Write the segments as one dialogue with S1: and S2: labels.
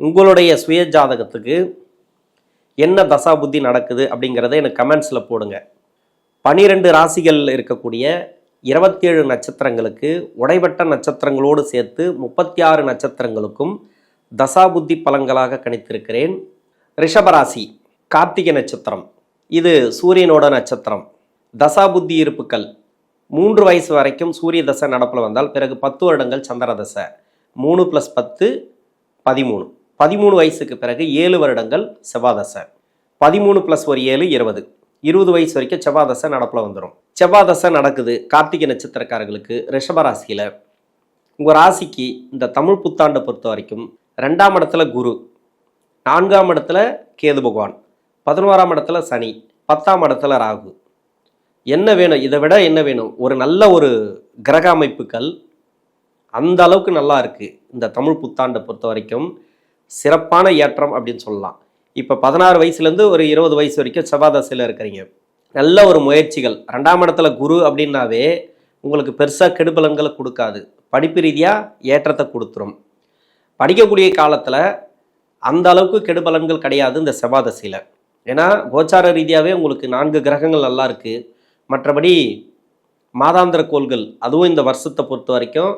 S1: உங்களுடைய சுய ஜாதகத்துக்கு என்ன தசா புத்தி நடக்குது அப்படிங்கிறத எனக்கு கமெண்ட்ஸில் போடுங்க. பனிரெண்டு ராசிகள் இருக்கக்கூடிய இருபத்தேழு நட்சத்திரங்களுக்கு உடைபட்ட நட்சத்திரங்களோடு சேர்த்து முப்பத்தி ஆறு நட்சத்திரங்களுக்கும் தசாபுத்தி பலன்களாக கணித்திருக்கிறேன். ரிஷபராசி கார்த்திகை நட்சத்திரம். இது சூரியனோட நட்சத்திரம். தசாபுத்தி இருப்புக்கள். மூன்று வயசு வரைக்கும் சூரிய தசை நடப்பில் வந்தால் பிறகு பத்து வருடங்கள் சந்திர தசை. மூணு ப்ளஸ் பத்து பதிமூணு. பதிமூணு வயசுக்கு பிறகு ஏழு வருடங்கள் செவ்வாதசை. பதிமூணு ப்ளஸ் ஒரு ஏழு இருபது. இருபது வயசு வரைக்கும் செவ்வாதசை நடப்பில் வந்துடும் செவ்வாதசை நடக்குது கார்த்திகை நட்சத்திரக்காரர்களுக்கு ரிஷபராசியில் உங்கள் ராசிக்கு இந்த தமிழ் புத்தாண்டை பொறுத்த வரைக்கும் ரெண்டாம் இடத்துல குரு நான்காம் இடத்துல கேது பகவான் பதினோராம் இடத்துல சனி பத்தாம் இடத்துல ராகு. என்ன வேணும்? இதை விட என்ன வேணும்? ஒரு நல்ல ஒரு கிரக அமைப்புகள் அந்த அளவுக்கு நல்லா இருக்குது இந்த தமிழ் புத்தாண்டை பொறுத்த வரைக்கும். சிறப்பான ஏற்றம் அப்படின்னு சொல்லலாம். இப்போ பதினாறு வயசுலேருந்து ஒரு இருபது வயசு வரைக்கும் செவ்வாதசையில் இருக்கிறீங்க. நல்ல ஒரு முயற்சிகள். ரெண்டாம் இடத்துல குரு அப்படின்னாவே உங்களுக்கு பெருசாக கெடுபலன்களை கொடுக்காது. படிப்பு ரீதியாக ஏற்றத்தை கொடுத்துரும். படிக்கக்கூடிய காலத்தில் அந்த அளவுக்கு கெடுபலன்கள் கிடையாது இந்த செவ்வாதசையில். ஏன்னா கோச்சார ரீதியாகவே உங்களுக்கு நான்கு கிரகங்கள் நல்லா இருக்குது மற்றபடி மாதாந்திர கோள்கள் அதுவும் இந்த வருஷத்தை பொறுத்த வரைக்கும்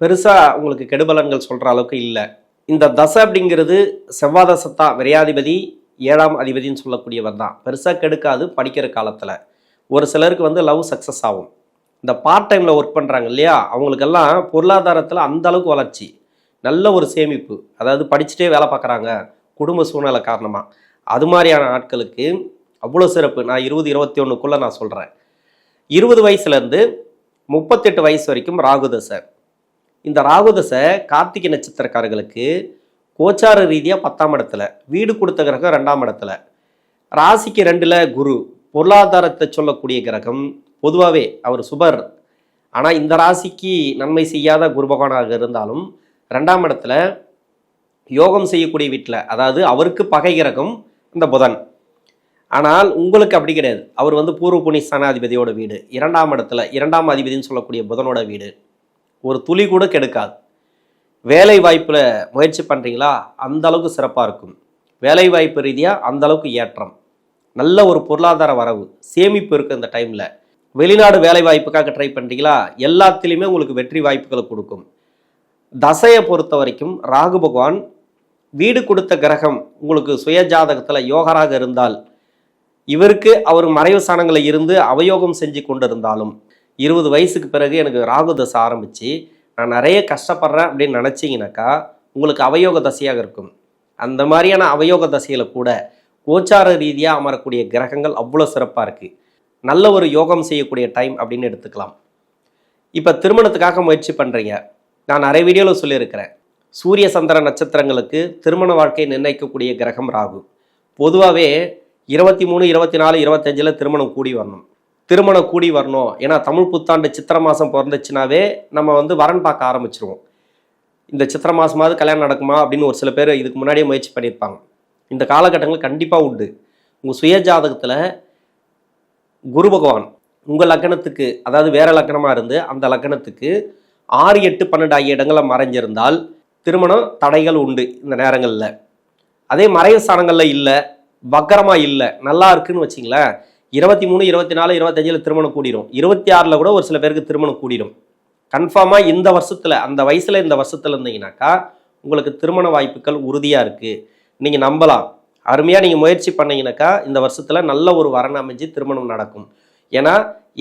S1: பெருசாக உங்களுக்கு கெடுபலன்கள் சொல்கிற அளவுக்கு இல்லை. இந்த தசை அப்படிங்கிறது செவ்வாதசத்தா விரையாதிபதி ஏழாம் அதிபதின்னு சொல்லக்கூடியவர் தான். பெருசாக கெடுக்காது படிக்கிற காலத்தில். ஒரு சிலருக்கு வந்து லவ் சக்ஸஸ் ஆகும். இந்த பார்ட் டைமில் ஒர்க் பண்ணுறாங்க இல்லையா? அவங்களுக்கெல்லாம் பொருளாதாரத்தில் அந்த அளவுக்கு வளர்ச்சி. நல்ல ஒரு சேமிப்பு. அதாவது படிச்சுட்டே வேலை பார்க்குறாங்க குடும்ப சூழ்நிலை காரணமாக அது மாதிரியான ஆட்களுக்கு அவ்வளோ சிறப்பு. நான் இருபது இருபத்தி ஒன்றுக்குள்ளே நான் சொல்கிறேன் இருபது வயசுலேருந்து முப்பத்தெட்டு வயசு வரைக்கும் ராகுதசை இந்த ராகுதசை கார்த்திகை நட்சத்திரக்காரர்களுக்கு கோச்சார ரீதியாக பத்தாம் இடத்துல வீடு கொடுத்த கிரகம் ரெண்டாம் இடத்துல. ராசிக்கு ரெண்டில் குரு பொருளாதாரத்தை சொல்லக்கூடிய கிரகம் பொதுவாகவே அவர் சுபர். ஆனால் இந்த ராசிக்கு நன்மை செய்யாத குரு பகவானாக இருந்தாலும் ரெண்டாம் இடத்துல யோகம் செய்யக்கூடிய வீட்டில் அதாவது அவருக்கு பகை கிரகம் இந்த புதன். ஆனால் உங்களுக்கு அப்படி கிடையாது. அவர் வந்து பூர்வ புனி ஸ்தானாதிபதியோட வீடு இரண்டாம் இடத்துல இரண்டாம் அதிபதினு சொல்லக்கூடிய புதனோட வீடு. ஒரு துளி கூட கெடுக்காது. வேலை வாய்ப்பில் முயற்சி பண்ணுறீங்களா அந்த அளவுக்கு சிறப்பாக இருக்கும். வேலை வாய்ப்பு ரீதியாக அந்த அளவுக்கு ஏற்றம். நல்ல ஒரு பொருளாதார வரவு சேமிப்பு இருக்குது இந்த டைமில் வெளிநாடு வேலை வாய்ப்புக்காக ட்ரை பண்ணுறீங்களா எல்லாத்துலேயுமே உங்களுக்கு வெற்றி வாய்ப்புகளை கொடுக்கும். தசையை பொறுத்த வரைக்கும் ராகு பகவான் வீடு கொடுத்த கிரகம் உங்களுக்கு சுய ஜாதகத்தில் யோகராக இருந்தால் இவருக்கு அவர் மறைவு சாணங்களை இருந்து அவயோகம் செஞ்சு கொண்டிருந்தாலும் இருபது வயசுக்கு பிறகு எனக்கு ராகு தசை ஆரம்பித்து நான் நிறைய கஷ்டப்படுறேன் அப்படின்னு நினச்சிங்கனாக்கா உங்களுக்கு அவயோக தசையாக இருக்கும். அந்த மாதிரியான அவயோக தசையில் கூட கோச்சார ரீதியாக அமரக்கூடிய கிரகங்கள் அவ்வளோ சிறப்பாக இருக்குது நல்ல ஒரு யோகம் செய்யக்கூடிய டைம் அப்படின்னு எடுத்துக்கலாம். இப்போ திருமணத்துக்காக முயற்சி பண்ணுறீங்க நான் நிறைய வீடியோவில் சொல்லியிருக்கிறேன். சூரிய சந்திர நட்சத்திரங்களுக்கு திருமண வாழ்க்கையை நிர்ணயிக்கக்கூடிய கிரகம் ராகு. பொதுவாகவே இருபத்தி மூணு இருபத்தி நாலு இருபத்தஞ்சில் திருமணம் கூடி வரணும். திருமணம் கூடி வரணும். ஏன்னா தமிழ் புத்தாண்டு சித்திரை மாதம் பிறந்துச்சுனாவே நம்ம வந்து வரன் பார்க்க ஆரம்பிச்சிருவோம். இந்த சித்திரை மாதமாவது கல்யாணம் நடக்குமா அப்படின்னு ஒரு சில பேர் இதுக்கு முன்னாடியே முயற்சி பண்ணியிருப்பாங்க. இந்த காலகட்டங்கள் கண்டிப்பாக உண்டு. உங்கள் சுய ஜாதகத்தில் குரு பகவான் உங்கள் லக்கணத்துக்கு அதாவது வேற லக்கணமாக இருந்து அந்த லக்கணத்துக்கு ஆறு எட்டு பன்னெண்டு ஆகிய இடங்களில் மறைஞ்சிருந்தால் திருமணம் தடைகள் உண்டு இந்த நேரங்களில். அதே மறைவு ஸ்தானங்களில் இல்லை வக்கரமாக இல்லை நல்லா இருக்குன்னு வச்சிங்களேன். இருபத்தி மூணு இருபத்தி நாலு இருபத்தஞ்சில் திருமணம் கூடிரும். இருபத்தி ஆறில் கூட ஒரு சில பேருக்கு திருமணம் கூடிரும். கன்ஃபார்மாக இந்த வருஷத்தில் அந்த வயசில் இந்த வருஷத்தில் இருந்தீங்கன்னாக்கா உங்களுக்கு திருமண வாய்ப்புகள் உறுதியாக இருக்குது நீங்கள் நம்பலாம். அருமையாக நீங்கள் முயற்சி பண்ணீங்கன்னாக்கா இந்த வருஷத்தில் நல்ல ஒரு வரன் அமைஞ்சு திருமணம் நடக்கும். ஏன்னா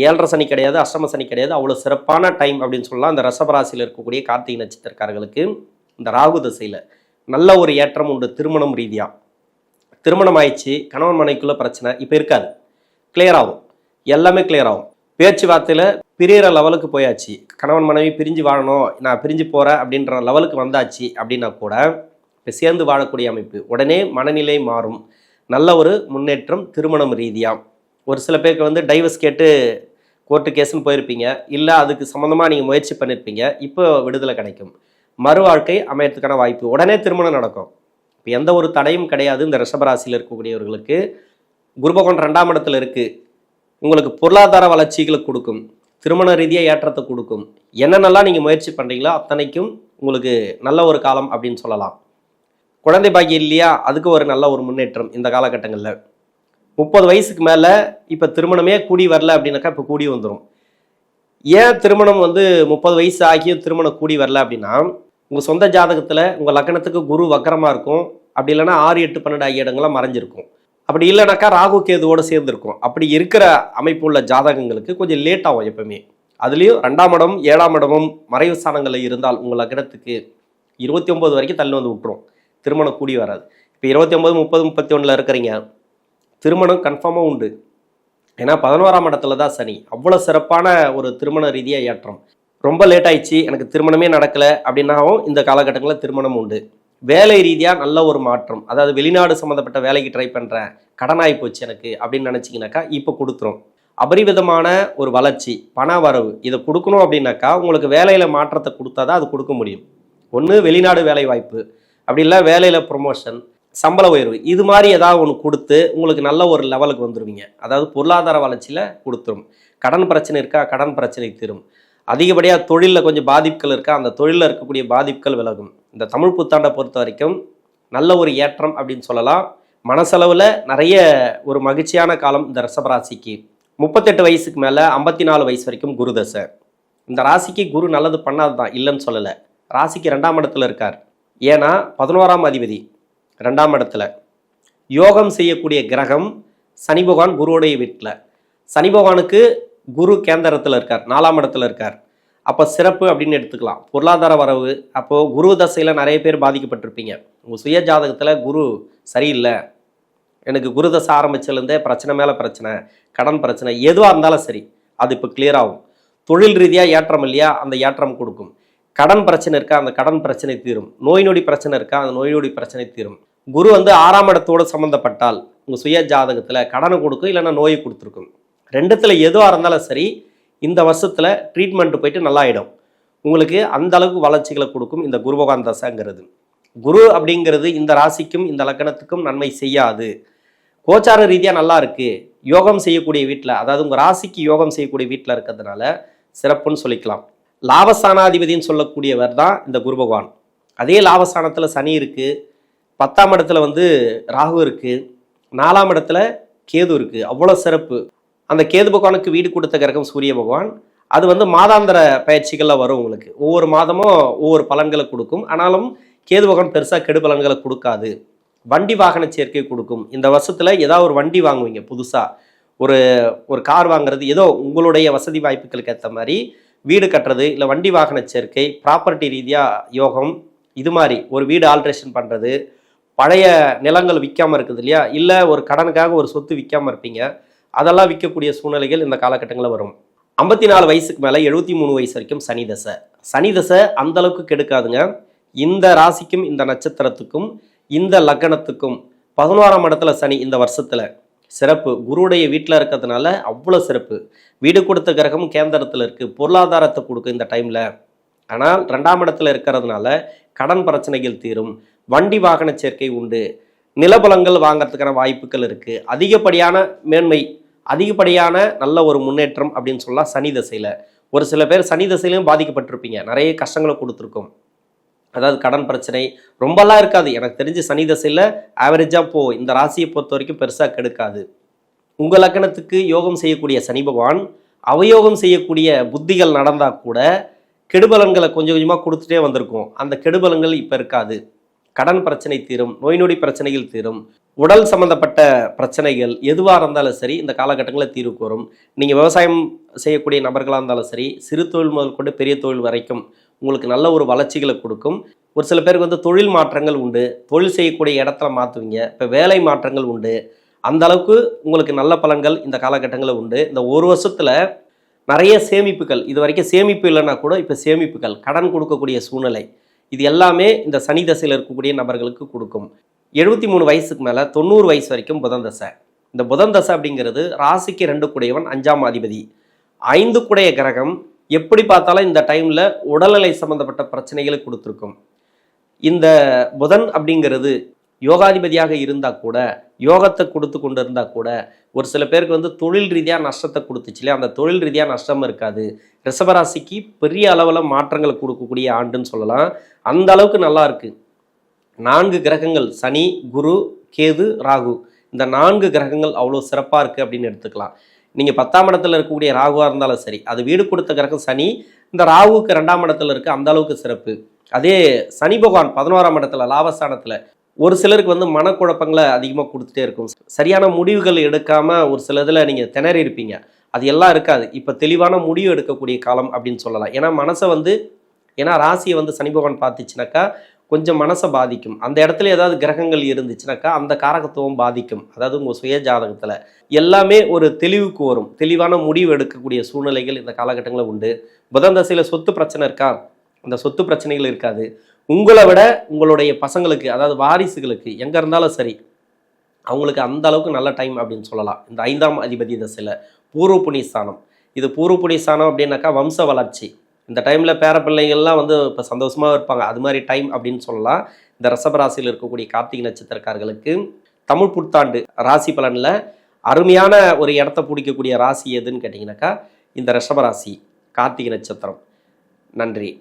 S1: ஏழரை சனி கிடையாது அஷ்டம சனி கிடையாது அவ்வளோ சிறப்பான டைம் அப்படின்னு சொல்லலாம். அந்த ரசபராசியில் இருக்கக்கூடிய கார்த்திகை நட்சத்திரக்காரர்களுக்கு இந்த ராகு திசையில் நல்ல ஒரு ஏற்றம் உண்டு திருமணம் ரீதியாக திருமணம் ஆயிடுச்சு கணவன் மனைக்குள்ள பிரச்சனை இப்போ இருக்காது. கிளியர் ஆகும். எல்லாமே கிளியர் ஆகும். பேச்சுவார்த்தையில் பிரியற லெவலுக்கு போயாச்சு. கணவன் மனைவி பிரிஞ்சு வாழணும் நான் பிரிஞ்சு போகிறேன் அப்படின்ற லெவலுக்கு வந்தாச்சு அப்படின்னா கூட இப்போ சேர்ந்து வாழக்கூடிய அமைப்பு உடனே மனநிலை மாறும். நல்ல ஒரு முன்னேற்றம் திருமணம் ரீதியாக ஒரு சில பேருக்கு வந்து டைவர்ஸ் கேட்டு கோர்ட்டு கேஸுன்னு போயிருப்பீங்க. இல்லை அதுக்கு சம்மந்தமாக நீங்கள் முயற்சி பண்ணியிருப்பீங்க இப்போ விடுதலை கிடைக்கும். மறு வாழ்க்கை அமையறதுக்கான வாய்ப்பு உடனே திருமணம் நடக்கும். இப்போ எந்த ஒரு தடையும் கிடையாது இந்த ரிஷபராசியில் இருக்கக்கூடியவர்களுக்கு. குருபகவான் ரெண்டாம் இடத்துல இருக்குது உங்களுக்கு பொருளாதார வளர்ச்சிகளை கொடுக்கும். திருமண ரீதியாக ஏற்றத்தை கொடுக்கும். என்னென்னலாம் நீங்கள் முயற்சி பண்ணுறீங்களோ அத்தனைக்கும் உங்களுக்கு நல்ல ஒரு காலம் அப்படின்னு சொல்லலாம். குழந்தை பாக்கியம் இல்லையா? அதுக்கு ஒரு நல்ல ஒரு முன்னேற்றம் இந்த காலகட்டங்களில். முப்பது வயசுக்கு மேலே இப்போ திருமணமே கூடி வரல அப்படின்னாக்கா இப்போ கூடி வந்துடும் ஏன் திருமணம் வந்து முப்பது வயசு ஆகியும் திருமணம் கூடி வரல அப்படின்னா உங்கள் சொந்த ஜாதகத்தில் உங்கள் லக்னத்துக்கு குரு வக்கரமாக இருக்கும். அப்படி இல்லைன்னா ஆறு எட்டு பன்னெண்டு ஆகிய இடங்கள்லாம் மறைஞ்சிருக்கும். அப்படி இல்லைனாக்கா ராகு கேதுவோடு சேர்ந்துருக்கும். அப்படி இருக்கிற அமைப்பு உள்ள ஜாதகங்களுக்கு கொஞ்சம் லேட் ஆகும் எப்பவுமே. அதுலேயும் ரெண்டாம் இடம் ஏழாம் இடமும் மறைவு ஸ்தானங்களில் இருந்தால் உங்கள் லக்னத்துக்கு இருபத்தி ஒம்பது வரைக்கும் தள்ளி வந்து விட்டுரும். திருமணம் கூடி வராது. இப்போ இருபத்தி ஒம்பது முப்பது முப்பத்தி ஒன்றில் இருக்கிறீங்க. திருமணம் கன்ஃபார்மாக உண்டு. ஏன்னா பதினோராம் இடத்துல தான் சனி. அவ்வளோ சிறப்பான ஒரு திருமண ரீதியாக ஏற்றம். ரொம்ப லேட் ஆயிடுச்சு. எனக்கு திருமணமே நடக்கலை அப்படின்னாவும் இந்த காலகட்டங்களில் திருமணம் உண்டு. வேலை ரீதியாக நல்ல ஒரு மாற்றம். அதாவது வெளிநாடு சம்மந்தப்பட்ட வேலைக்கு ட்ரை பண்ணுறேன் கடன் போச்சு எனக்கு அப்படின்னு நினச்சிங்கனாக்கா இப்போ கொடுத்துரும். அபரிவிதமான ஒரு வளர்ச்சி பண வரவு இதை கொடுக்கணும் அப்படின்னாக்கா உங்களுக்கு வேலையில் மாற்றத்தை கொடுத்தா தான் அது கொடுக்க முடியும். ஒன்று வெளிநாடு வேலை வாய்ப்பு அப்படி இல்லை வேலையில் ப்ரொமோஷன் சம்பள உயர்வு இது மாதிரி ஏதாவது ஒன்று கொடுத்து உங்களுக்கு நல்ல ஒரு லெவலுக்கு வந்துடுவீங்க அதாவது பொருளாதார வளர்ச்சியில் கொடுத்துரும். கடன் பிரச்சனை இருக்கா கடன் பிரச்சனை தீரும். அதிகப்படியாக தொழிலில் கொஞ்சம் பாதிப்புகள் இருக்கா? அந்த தொழிலில் இருக்கக்கூடிய பாதிப்புகள் விலகும். இந்த தமிழ் புத்தாண்டை பொறுத்த வரைக்கும் நல்ல ஒரு ஏற்றம் அப்படின்னு சொல்லலாம். மனசளவில் நிறைய ஒரு மகிழ்ச்சியான காலம் இந்த ரிஷபராசிக்கு. முப்பத்தெட்டு வயசுக்கு மேலே ஐம்பத்தி நாலு வயசு வரைக்கும் குரு தசை. இந்த ராசிக்கு குரு நல்லது பண்ணாது தான் இல்லைன்னு சொல்லலை. ராசிக்கு ரெண்டாம் இடத்துல இருக்கார். ஏன்னா பதினோராம் அதிபதி ரெண்டாம் இடத்துல. யோகம் செய்யக்கூடிய கிரகம் சனி பகவான் குருவோடைய வீட்டில். சனி பகவானுக்கு குரு கேந்திரத்தில் இருக்கார் நாலாம் இடத்துல இருக்கார். அப்போ சிறப்பு அப்படின்னு எடுத்துக்கலாம். பொருளாதார வரவு அப்போது குரு தசையில் நிறைய பேர் பாதிக்கப்பட்டிருப்பீங்க. உங்கள் சுய ஜாதகத்தில் குரு சரியில்லை. எனக்கு குரு தசை ஆரம்பிச்சிலேருந்தே பிரச்சனை மேலே பிரச்சனை கடன் பிரச்சனை எதுவாக இருந்தாலும் சரி அது இப்போ clear ஆகும். தொழில் ரீதியாக ஏற்றம் இல்லையா அந்த ஏற்றம் கொடுக்கும். கடன் பிரச்சனை இருக்கா அந்த கடன் பிரச்சனை தீரும். நோய் நொடி பிரச்சனை இருக்கா அந்த நோய் நொடி பிரச்சனை தீரும். குரு வந்து ஆறாம் இடத்தோடு சம்மந்தப்பட்டால் உங்கள் சுய ஜாதகத்தில் கடனை கொடுக்கும் இல்லைன்னா நோயை கொடுத்துருக்கும். ரெண்டுத்தில் எதுவாக இருந்தாலும் சரி இந்த வருஷத்தில் ட்ரீட்மெண்ட் போயிட்டு நல்லாயிடும். உங்களுக்கு அந்த அளவுக்கு வளர்ச்சிகளை கொடுக்கும் இந்த குருபகவான் தசைங்கிறது. குரு அப்படிங்கிறது இந்த ராசிக்கும் இந்த லக்கணத்துக்கும் நன்மை செய்யாது. கோச்சார ரீதியாக நல்லா இருக்குது யோகம் செய்யக்கூடிய வீட்டில் அதாவது உங்கள் ராசிக்கு யோகம் செய்யக்கூடிய வீட்டில் இருக்கிறதுனால சிறப்புன்னு சொல்லிக்கலாம். லாபஸ்தானாதிபதின்னு சொல்லக்கூடியவர் தான் இந்த குரு பகவான் அதே லாபஸ்தானத்தில் சனி இருக்குது பத்தாம் இடத்துல வந்து ராகு இருக்குது நாலாம் இடத்துல கேது இருக்குது அவ்வளோ சிறப்பு. அந்த கேது பகவானுக்கு வீடு கொடுத்த கிரகம் சூரிய பகவான். அது வந்து மாதாந்திர பயிற்சிகளில் வரும் உங்களுக்கு. ஒவ்வொரு மாதமும் ஒவ்வொரு பலன்களை கொடுக்கும். ஆனாலும் கேது பகவான் பெருசாக கெடு பலன்களை கொடுக்காது. வண்டி வாகன சேர்க்கை கொடுக்கும். இந்த வருஷத்தில் ஏதாவது ஒரு வண்டி வாங்குவீங்க புதுசாக ஒரு ஒரு கார் வாங்குறது ஏதோ உங்களுடைய வசதி வாய்ப்புகளுக்கு ஏற்ற மாதிரி வீடு கட்டுறது இல்லை வண்டி வாகன சேர்க்கை ப்ராப்பர்ட்டி ரீதியாக யோகம் இது மாதிரி ஒரு வீடு ஆல்ட்ரேஷன் பண்ணுறது பழைய நிலங்கள் விற்காமல் இருக்குது இல்லையா? இல்லை ஒரு கடனுக்காக ஒரு சொத்து விற்காமல் இருப்பீங்க. அதெல்லாம் விற்கக்கூடிய சூழ்நிலைகள் இந்த காலகட்டங்களில் வரும். ஐம்பத்தி நாலு வயசுக்கு மேலே எழுபத்தி மூணு வயசு வரைக்கும் சனி தசை. சனி தசை அந்தளவுக்கு கெடுக்காதுங்க. இந்த ராசிக்கும் இந்த நட்சத்திரத்துக்கும் இந்த லக்னத்துக்கும் பதினோராம் இடத்துல சனி இந்த வருஷத்தில். சிறப்பு. குருவுடைய வீட்டில் இருக்கிறதுனால அவ்வளோ சிறப்பு. வீடு கொடுத்த கிரகம் கேந்திரத்தில் இருக்குது பொருளாதாரத்தை கொடுக்கும் இந்த டைமில். ஆனால் ரெண்டாம் இடத்துல இருக்கிறதுனால கடன் பிரச்சனைகள் தீரும். வண்டி வாகன சேர்க்கை உண்டு. நிலபலங்கள் வாங்கிறதுக்கான வாய்ப்புகள் இருக்குது அதிகப்படியான மேன்மை அதிகப்படியான நல்ல ஒரு முன்னேற்றம் அப்படின்னு சொல்லலாம் சனி தசையில். ஒரு சில பேர் சனி தசையிலையும் பாதிக்கப்பட்டிருப்பீங்க. நிறைய கஷ்டங்களை கொடுத்துருக்கும். அதாவது கடன் பிரச்சனை ரொம்பலாம் இருக்காது. எனக்கு தெரிஞ்சு சனி தசையில் ஆவரேஜாக போ இந்த ராசியை பொறுத்த வரைக்கும் பெருசாக கெடுக்காது. உங்கள் லக்கணத்துக்கு யோகம் செய்யக்கூடிய சனி பகவான் அவயோகம் செய்யக்கூடிய புத்திகள் நடந்தால் கூட கெடுபலன்களை கொஞ்சம் கொஞ்சமாக கொடுத்துட்டே வந்திருக்கும். அந்த கெடுபலன்கள் இப்போ இருக்காது. கடன் பிரச்சனை தீரும் நோய் நொடி பிரச்சனைகள் தீரும் உடல் சம்பந்தப்பட்ட பிரச்சனைகள் எதுவாக இருந்தாலும் சரி இந்த காலகட்டங்களில் தீர்வு கோரும் நீங்கள் விவசாயம் செய்யக்கூடிய நபர்களாக இருந்தாலும் சரி சிறு தொழில் முதல் கொண்டு பெரிய தொழில் வரைக்கும் உங்களுக்கு நல்ல ஒரு வளர்ச்சிகளை கொடுக்கும். ஒரு சில பேருக்கு வந்து தொழில் மாற்றங்கள் உண்டு. தொழில் செய்யக்கூடிய இடத்துல மாற்றுவீங்க. இப்போ வேலை மாற்றங்கள் உண்டு. அந்த அளவுக்கு உங்களுக்கு நல்ல பலன்கள் இந்த காலகட்டங்களில் உண்டு. இந்த ஒரு வருஷத்தில் நிறைய சேமிப்புகள் இது வரைக்கும் சேமிப்பு இல்லைன்னா கூட இப்போ சேமிப்புகள் கடன் கொடுக்கக்கூடிய சூழ்நிலை. இது எல்லாமே இந்த சனி தசையில் இருக்கக்கூடிய நபர்களுக்கு கொடுக்கும். எழுபத்தி மூணு வயசுக்கு மேலே தொண்ணூறு வயசு வரைக்கும் புதன் தசை. இந்த புதன் தசை அப்படிங்கிறது ராசிக்கு ரெண்டு குடையவன் அஞ்சாம் அதிபதி. ஐந்து குடைய கிரகம் எப்படி பார்த்தாலும் இந்த டைமில் உடல்நிலை சம்மந்தப்பட்ட பிரச்சனைகளை கொடுத்துருக்கும். இந்த புதன் அப்படிங்கிறது யோகாதிபதியாக இருந்தால் கூட யோகத்தை கொடுத்து கொண்டு இருந்தால் கூட ஒரு சில பேருக்கு வந்து தொழில் ரீதியாக நஷ்டத்தை கொடுத்துச்சு இல்லையா? அந்த தொழில் ரீதியாக நஷ்டம் இருக்காது. ரிஷபராசிக்கு பெரிய அளவில் மாற்றங்களை கொடுக்கக்கூடிய ஆண்டுன்னு சொல்லலாம். அந்த அளவுக்கு நல்லா இருக்குது நான்கு கிரகங்கள் சனி குரு கேது ராகு. இந்த நான்கு கிரகங்கள் அவ்வளோ சிறப்பாக இருக்குது அப்படின்னு எடுத்துக்கலாம். நீங்கள் பத்தாம் இடத்துல இருக்கக்கூடிய ராகுவாக இருந்தாலும் சரி அது வீடு கொடுத்த கிரகம் சனி இந்த ராகுவுக்கு ரெண்டாம் இடத்துல இருக்க அந்த அளவுக்கு சிறப்பு. அதே சனி பகவான் பதினோராம் இடத்துல லாபஸ்தானத்தில் ஒரு சிலருக்கு வந்து மனக்குழப்பங்களை அதிகமாக கொடுத்துட்டே இருக்கும். சரியான முடிவுகள் எடுக்காம ஒரு சில இதில் நீங்கள் திணறி இருப்பீங்க. அது எல்லாம் இருக்காது. இப்போ தெளிவான முடிவு எடுக்கக்கூடிய காலம் அப்படின்னு சொல்லலாம். ஏன்னா மனசை வந்து ஏன்னா ராசியை வந்து சனி பகவான் பார்த்துச்சுனாக்கா கொஞ்சம் மனசை பாதிக்கும். அந்த இடத்துல ஏதாவது கிரகங்கள் இருந்துச்சுனாக்கா அந்த காரகத்துவம் பாதிக்கும். அதாவது உங்கள் சுய ஜாதகத்தில். எல்லாமே ஒரு தெளிவுக்கு வரும். தெளிவான முடிவு எடுக்கக்கூடிய சூழ்நிலைகள் இந்த காலகட்டங்களில் உண்டு. புதன் தசையில் சொத்து பிரச்சனை இருக்கா? அந்த சொத்து பிரச்சனைகள் இருக்காது. உங்களை விட உங்களுடைய பசங்களுக்கு அதாவது வாரிசுகளுக்கு எங்கே இருந்தாலும் சரி அவங்களுக்கு அந்த அளவுக்கு நல்ல டைம் அப்படின்னு சொல்லலாம். இந்த ஐந்தாம் அதிபதி தசையில் பூர்வ புனிஸ்தானம். இது பூர்வ புனிஸ்தானம் அப்படின்னாக்கா வம்ச வளர்ச்சி. இந்த டைமில் பேர பிள்ளைங்கள்லாம் வந்து இப்போ சந்தோஷமாக இருப்பாங்க. அது மாதிரி டைம் அப்படின்னு சொல்லலாம். இந்த ரசபராசியில் இருக்கக்கூடிய கார்த்திகை நட்சத்திரக்காரர்களுக்கு தமிழ் புத்தாண்டு ராசி பலனில் அருமையான ஒரு இடத்த பிடிக்கக்கூடிய ராசி எதுன்னு கேட்டிங்கனாக்கா இந்த ரிஷபராசி கார்த்திகை நட்சத்திரம். நன்றி.